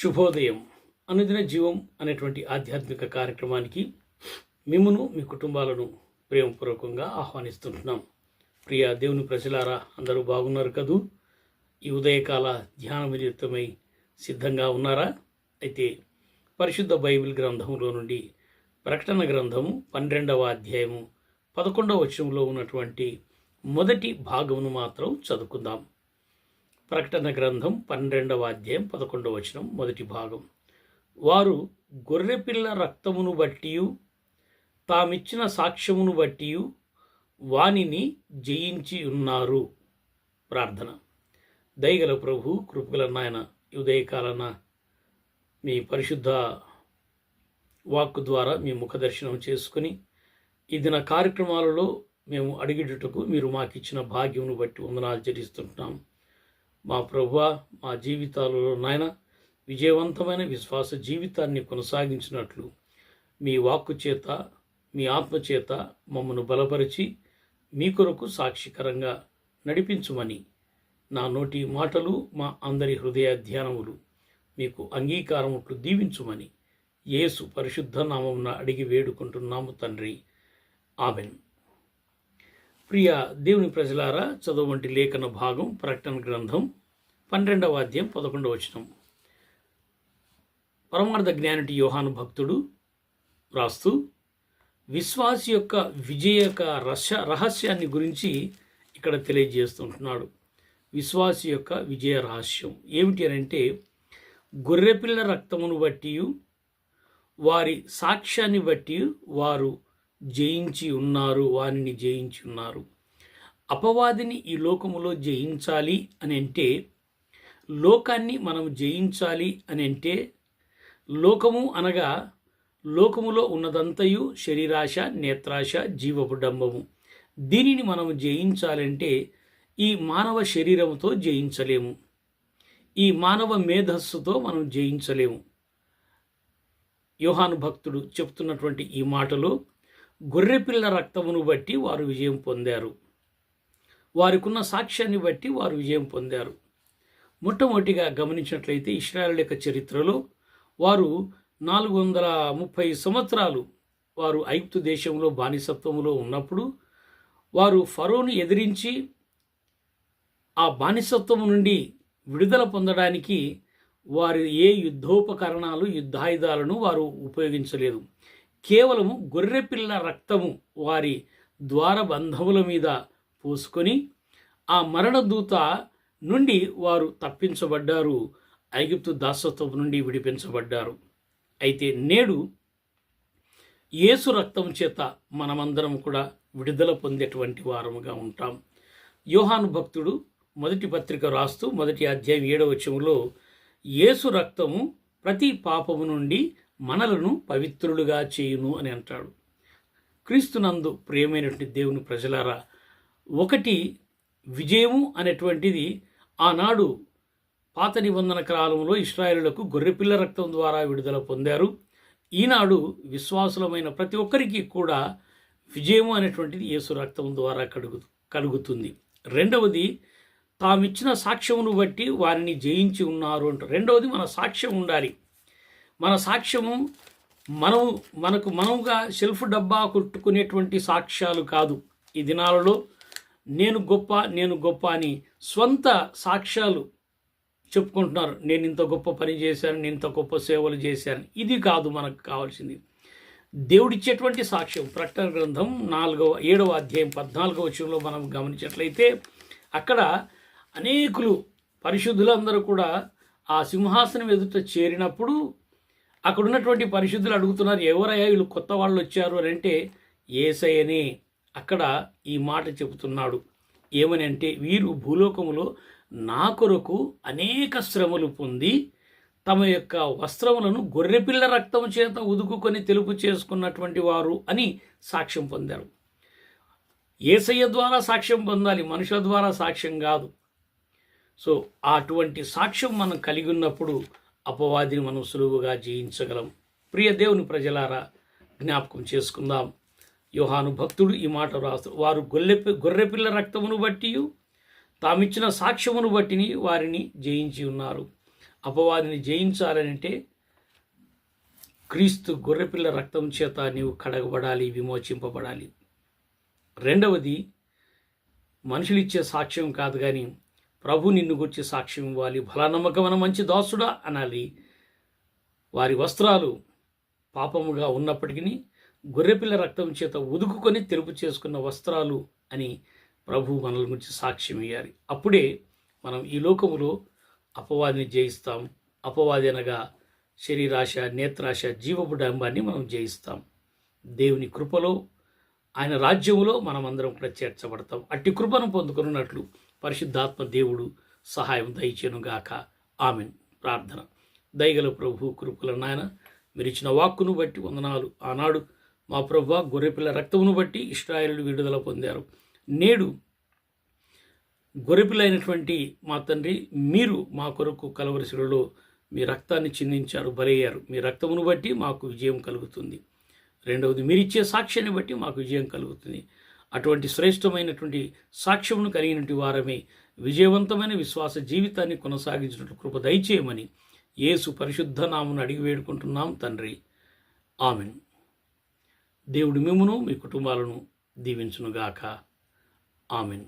శుభోదయం. అనుదిన జీవం అనేటువంటి ఆధ్యాత్మిక కార్యక్రమానికి మిమ్మును మీ కుటుంబాలను ప్రేమపూర్వకంగా ఆహ్వానిస్తుంటున్నాం. ప్రియ దేవుని ప్రజలారా అందరూ బాగున్నారు కదూ? ఈ ఉదయకాల ధ్యాన వినియుక్తమై సిద్ధంగా ఉన్నారా? అయితే పరిశుద్ధ బైబిల్ గ్రంథంలో నుండి ప్రకటన గ్రంథము పన్నెండవ అధ్యాయము పదకొండవ వచనంలో ఉన్నటువంటి మొదటి భాగమును మాత్రం చదువుకుందాం. ప్రకటన గ్రంథం పన్నెండవ అధ్యాయం పదకొండవ వచనం మొదటి భాగం. వారు గొర్రెపిల్ల రక్తమును బట్టి తామిచ్చిన సాక్ష్యమును బట్టి వానిని జయించి ఉన్నారు. ప్రార్థన. దయగల ప్రభు కృపగల నాయన ఉదయకాలన మీ పరిశుద్ధ వాక్కు ద్వారా మీ ముఖదర్శనం చేసుకుని ఇది నా కార్యక్రమాలలో మేము అడిగిటకు మీరు మాకిచ్చిన భాగ్యమును బట్టి వందనాలు చెల్లిస్తుంటున్నాం మా ప్రభువ మా జీవితాలలో నాయన విజయవంతమైన విశ్వాస జీవితాన్ని కొనసాగించినట్లు మీ వాక్కు చేత మీ ఆత్మచేత మమ్మను బలపరిచి మీ కొరకు సాక్షికరంగా నడిపించుమని నా నోటి మాటలు మా అందరి హృదయ ధ్యానములు మీకు అంగీకారముట్లు దీవించుమని యేసు పరిశుద్ధ నామమున అడిగి వేడుకుంటున్నాము తండ్రి. ఆమెన్. ప్రియ దేవుని ప్రజలారా చదవంటి లేఖన భాగం ప్రకటన గ్రంథం పన్నెండవ అధ్యాయం పదకొండవ వచనం. పరమార్థ జ్ఞానటి యోహాను భక్తుడు రాస్తూ విశ్వాసి యొక్క విజయక రహస్య రహస్యాన్ని గురించి ఇక్కడ తెలియజేస్తుంటున్నాడు. విశ్వాసి యొక్క విజయ రహస్యం ఏమిటి అని అంటే గొర్రెపిల్ల రక్తమును బట్టి వారి సాక్ష్యాన్ని బట్టి వారు జయించి ఉన్నారు వారిని జయించి ఉన్నారు. అపవాదిని ఈ లోకములో జయించాలి అని అంటే లోకాన్ని మనం జయించాలి అని అంటే లోకము అనగా లోకములో ఉన్నదంతయు శరీరాశ నేత్రాశ జీవపు డంబము దీనిని మనం జయించాలంటే ఈ మానవ శరీరముతో జయించలేము. ఈ మానవ మేధస్సుతో మనం జయించలేము. యోహాను భక్తుడు చెప్తున్నటువంటి ఈ మాటలో గొర్రెపిల్ల రక్తమును బట్టి వారు విజయం పొందారు. వారికున్న సాక్ష్యాన్ని బట్టి వారు విజయం పొందారు. మొట్టమొదటిగా గమనించినట్లయితే ఇస్రాయల్ యొక్క చరిత్రలో వారు నాలుగు వందల ముప్పై సంవత్సరాలు వారు ఐగుప్తు దేశంలో బానిసత్వంలో ఉన్నప్పుడు వారు ఫరోని ఎదిరించి ఆ బానిసత్వం నుండి విడుదల పొందడానికి వారు ఏ యుద్ధోపకరణాలు యుద్ధాయుధాలను వారు ఉపయోగించలేదు. కేవలము గొర్రెపిల్ల రక్తము వారి ద్వారబంధముల మీద పోసుకొని ఆ మరణదూత నుండి వారు తప్పించబడ్డారు. ఐగుప్తు దాసత్వం నుండి విడిపించబడ్డారు. అయితే నేడు యేసు రక్తం చేత మనమందరం కూడా విడుదల పొందేటువంటి వారముగా ఉంటాం. యోహాను భక్తుడు మొదటి పత్రిక రాస్తూ మొదటి అధ్యాయం ఏడవ వచనంలో యేసు రక్తము ప్రతి పాపము నుండి మనలను పవిత్రులుగా చేయును అని అంటాడు. క్రీస్తునందు ప్రియమైనటువంటి దేవుని ప్రజలారా ఒకటి విజయము అనేటువంటిది ఆనాడు పాత నిబంధన కాలంలో ఇస్రాయేలులకు గొర్రెపిల్ల రక్తం ద్వారా విడుదల పొందారు. ఈనాడు విశ్వాసులమైన ప్రతి ఒక్కరికి కూడా విజయము అనేటువంటిది యేసు రక్తం ద్వారా కలుగు కలుగుతుంది. రెండవది తామిచ్చిన సాక్ష్యమును బట్టి వారిని జయించి ఉన్నారు అంటారు. రెండవది మన సాక్ష్యం ఉండాలి. మన సాక్ష్యము మనం మనకు మనముగా సెల్ఫ్ డబ్బా కొట్టుకునేటువంటి సాక్ష్యాలు కాదు. ఈ దినాలలో నేను గొప్ప నేను గొప్ప అని స్వంత సాక్ష్యాలు చెప్పుకుంటున్నారు. నేను ఇంత గొప్ప పని చేశాను నేను ఇంత గొప్ప సేవలు చేశాను. ఇది కాదు మనకు కావాల్సింది. దేవుడిచ్చేటువంటి సాక్ష్యం ప్రకటన గ్రంథం నాలుగవ ఏడవ అధ్యాయం పద్నాలుగవ వచనంలో మనం గమనించినట్లయితే అక్కడ అనేకులు పరిశుద్ధులందరూ కూడా ఆ సింహాసనం ఎదుట చేరినప్పుడు అక్కడ ఉన్నటువంటి పరిశుద్ధులు అడుగుతున్నారు ఎవరయ్యా వీళ్ళు కొత్త వాళ్ళు వచ్చారు? అని అంటే ఏసయ్యనే అక్కడ ఈ మాట చెబుతున్నాడు. ఏమని అంటే వీరు భూలోకములో నా కొరకు అనేక శ్రమలు పొంది తమ యొక్క వస్త్రములను గొర్రెపిల్ల రక్తం చేత ఉదుకుకొని తెలుపు చేసుకున్నటువంటి వారు అని సాక్ష్యం పొందారు. ఏసయ్య ద్వారా సాక్ష్యం పొందాలి మనుషుల ద్వారా సాక్ష్యం కాదు. సో అటువంటి సాక్ష్యం మనం కలిగి ఉన్నప్పుడు అపవాదిని మనం సులువుగా జయించగలం. ప్రియ దేవుని ప్రజలారా జ్ఞాపకం చేసుకుందాం. యోహాను భక్తుడు ఈ మాట రాస్తూ వారు గొల్లెపి గొర్రెపిల్ల రక్తమును బట్టి తామిచ్చిన సాక్ష్యమును బట్టిని వారిని జయించి ఉన్నారు. అపవాదిని జయించాలని అంటే క్రీస్తు గొర్రెపిల్ల రక్తం చేత నీవు కడగబడాలి విమోచింపబడాలి. రెండవది మనుషులు ఇచ్చే సాక్ష్యం కాదు కానీ ప్రభు నిన్ను గురించి సాక్ష్యం ఇవ్వాలి. బలనమ్మకమైన మంచి దాసుడా అనాలి. వారి వస్త్రాలు పాపముగా ఉన్నప్పటికీ గొర్రెపిల్ల రక్తం చేత ఉదుకుకొని తెలుపు చేసుకున్న వస్త్రాలు అని ప్రభు మనల గురించి సాక్ష్యం ఇవ్వాలి అప్పుడే మనం ఈ లోకములో అపవాదిని జయిస్తాం. అపవాది అనగా శరీరాశ నేత్రాశ జీవపు డంబాన్ని మనం జయిస్తాం. దేవుని కృపలో ఆయన రాజ్యములో మనమందరం కూడా చేర్చబడతాం. అట్టి కృపను పొందుకున్నట్లు పరిశుద్ధాత్మ దేవుడు సహాయం దయచేనుగాక. ఆమెన్. ప్రార్థన. దయగల ప్రభు కృపల నాయన మీరు ఇచ్చిన వాక్కును బట్టి వందనాలు. ఆనాడు మా ప్రభు గొర్రెపిల్ల రక్తమును బట్టి ఇస్రాయేలు విడుదల పొందారు. నేడు గొర్రెపిల్లైనటువంటి మా తండ్రి మీరు మా కొరకు కలవరిశిలలో మీ రక్తాన్ని చిందించారు బలయ్యారు. మీ రక్తమును బట్టి మాకు విజయం కలుగుతుంది. రెండవది మీరిచ్చే సాక్ష్యాన్ని బట్టి మాకు విజయం కలుగుతుంది. అటువంటి శ్రేష్టమైనటువంటి సాక్ష్యమును కలిగినటువంటి వారమే విజయవంతమైన విశ్వాస జీవితాన్ని కొనసాగించినట్లు కృప దయచేయమని యేసు పరిశుద్ధ నామును అడిగి వేడుకుంటున్నాం తండ్రి. ఆమెన్. దేవుడు మిమ్మును మీ కుటుంబాలను దీవించునుగాక. ఆమెన్.